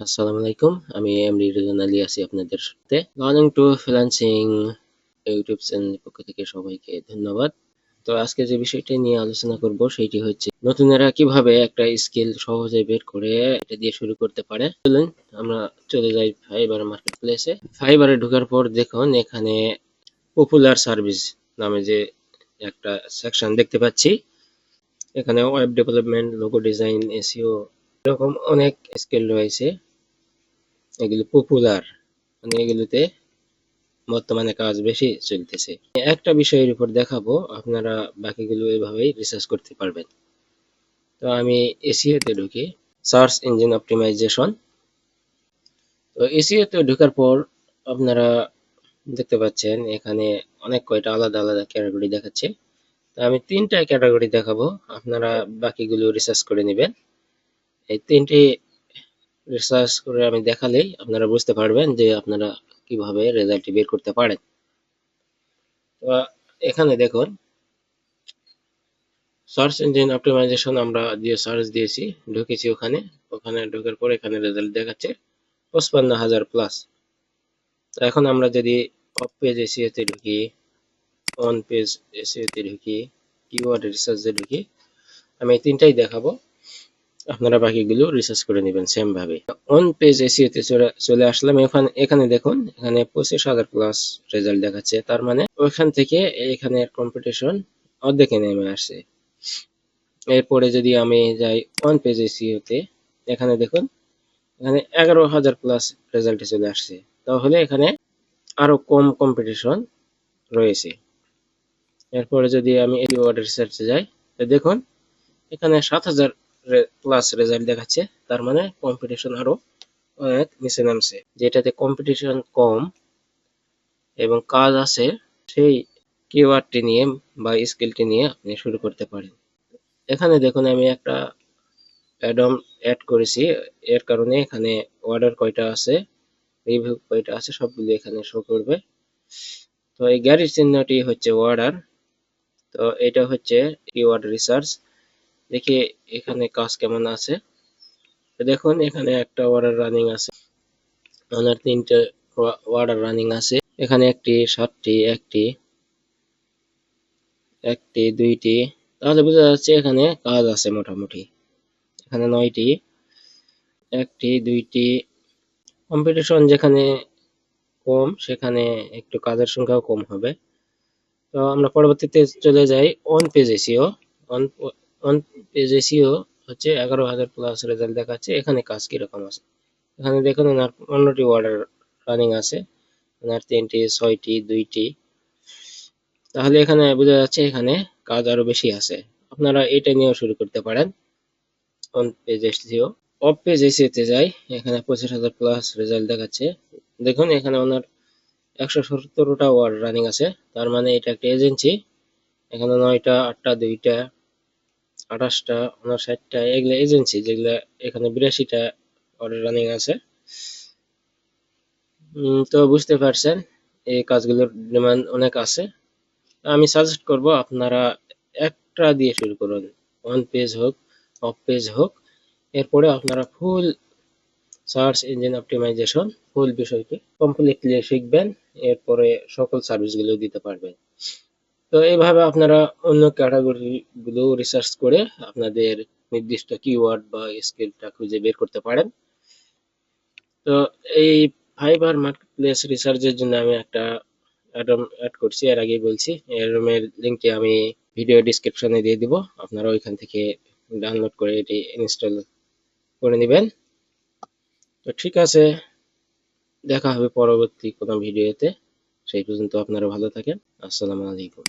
আসসালামু আলাইকুম। আমি এমডি রিজন আলী আছি আপনাদের সাথে। লার্নিং টু ফ্রিল্যান্সিং ইউটিউব চ্যানেলের পক্ষ থেকে সবাইকে ধন্যবাদ। তো আজকে যে বিষয়টি নিয়ে আলোচনা করব, সেটি হচ্ছে নতুনেরা কীভাবে একটা স্কিল সহজে বের করে এটা দিয়ে শুরু করতে পারে। চলুন, আমরা চলে যাই ফাইবার মার্কেট প্লেসে ফাইবারে ঢোকার পর দেখুন, এখানে পপুলার সার্ভিস নামে যে একটা সেকশন দেখতে পাচ্ছি। এখানে web development logo design SEO এরকম অনেক স্কিল রয়েছে। এগুলো পপুলার মানে এগুলোতে বর্তমানে কাজ বেশি চলতেছে। একটা বিষয়ের উপর দেখাবো, আপনারা বাকিগুলো এভাবেই রিসার্চ করতে পারবেন। তো আমি এসিওতে ঢুকি। সার্চ ইঞ্জিন অপটিমাইজেশন তো এসিওতে ঢোকার পর আপনারা দেখতে পাচ্ছেন, এখানে অনেক কয়টা আলাদা আলাদা ক্যাটাগরি দেখাচ্ছে। তো আমি তিনটা ক্যাটাগরি দেখাবো। আপনারা বাকিগুলো রিসার্চ করে নেবেন। এই তিনটি রিসার্চ করে আমি দেখালেই আপনারা বুঝতে পারবেন যে আপনারা কীভাবে রেজাল্টটি বের করতে পারেন। তো এখানে দেখুন সার্চ ইঞ্জিন অপটিমাইজেশন আমরা দিয়ে সার্চ দিয়েছি, ঢুকেছি ওখানে ওখানে ঢোকার পর এখানে রেজাল্ট দেখাচ্ছে পঁচপান্ন হাজার প্লাস তো এখন আমরা যদি অফ পেজ এসিওতে ঢুকি অন পেজ এসিওতে ঢুকি কিওয়ার্ড রিসার্চে ঢুকি, আমি এই তিনটাই দেখাবো। আপনারা বাকিগুলো রিসার্চ করে নেবেন সেম ভাবে অন পেজ এসিওতে চলে আসলাম। এখানে এখানে দেখুন, এখানে পঁচিশ হাজার প্লাস রেজাল্ট দেখাচ্ছে। তার মানে ওইখান থেকে এখানে কম্পিটিশন অর্ধেকে নেমে আসছে। এরপরে যদি আমি যাই অন পেজ এসিওতে এখানে দেখুন, এখানে এগারো হাজার প্লাস রেজাল্টে চলে আসছে। তাহলে এখানে আরও কম কম্পিটিশন রয়েছে। এরপরে যদি আমি এডি অর্ডার রিসার্চে যাই দেখুন, এখানে সাত হাজার প্লাস রেজাল্ট দেখাচ্ছে। তার মানে কম্পিটিশন আরও অনেক নিচে নামছে। যেটাতে কম্পিটিশন কম এবং কাজ আছে, সেই কিওয়ার্ডটি নিয়ে বা স্কিলটি নিয়ে আপনি শুরু করতে পারেন। এখানে দেখুন, আমি একটা অ্যাডম অ্যাড করেছি। এর কারণে এখানে অর্ডার কয়টা আছে রিভিউ কয়টা আছে, সবগুলো এখানে শো করবে। তো এই গ্যারির চিহ্নটি হচ্ছে অর্ডার তো এটা হচ্ছে কিওয়ার্ড রিসার্চ দেখি এখানে কাজ কেমন আছে। দেখুন, এখানে একটা অর্ডার রানিং আছে। ওনার তিনটে অর্ডার রানিং আছে। এখানে একটি, সাতটি, একটি একটি, দুইটি। তাহলে বোঝা যাচ্ছে এখানে কাজ আছে মোটামুটি। এখানে নয়টি, একটি, দুইটি। কম্পিটিশন যেখানে কম, সেখানে একটু কাজের সংখ্যাও কম হবে। তো আমরা পরবর্তীতে চলে যাই on page SEO on on page SEO হচ্ছে এগারো হাজার প্লাস রেজাল্ট দেখাচ্ছে। এখানে কাজ কীরকম আছে? এখানে দেখুন ওনার পনেরোটি অর্ডার রানিং আছে। ওনার তিনটি, ছয়টি, দুইটি। তাহলে এখানে বোঝা যাচ্ছে এখানে কাজ আরও বেশি আছে। আপনারা এটা নিয়েও শুরু করতে পারেন on page SEO off page এসিওতে যাই, এখানে পঁচিশ হাজার প্লাস রেজাল্ট দেখাচ্ছে। দেখুন এখানে ওনার একশো সত্তরটা ওয়ার্ড রানিং আছে। তার মানে এটা একটা এজেন্সি এখানে নয়টা, আটটা, দুইটা আঠাশটা উনষাটটা এগুলো এজেন্সি যেগুলো এখানে বিরাশিটা অর্ডার রানিং আছে। তো বুঝতে পারছেন, এই কাজগুলোর ডিমান্ড অনেক আছে। আমি সাজেস্ট করব আপনারা একটা দিয়ে শুরু করুন। ওয়ান পেজ হোক অফ পেজ হোক, এরপরে আপনারা full search engine optimization full বিষয়টি কমপ্লিটলি শিখবেন, এরপরে সকল সার্ভিসগুলো দিতে পারবেন। তো এইভাবে আপনারা অন্য ক্যাটাগরি গুলো রিসার্চ করে আপনাদের নির্দিষ্ট কিওয়ার্ড বা স্কিলটা খুঁজে বের করতে পারেন। তো এই ফাইবার মার্কেটপ্লেস রিসার্চের জন্য আমি একটা অ্যাডম অ্যাড করছি, এর আগেই বলছি। অ্যাডমের লিঙ্কটি আমি ভিডিও ডিসক্রিপশনে দিয়ে দিব। আপনারা ওইখান থেকে ডাউনলোড করে এটি ইনস্টল করে নেবেন। তো ঠিক আছে, দেখা হবে পরবর্তী কোনো ভিডিওতে সেই পর্যন্ত আপনারা ভালো থাকেন। আসসালামু আলাইকুম।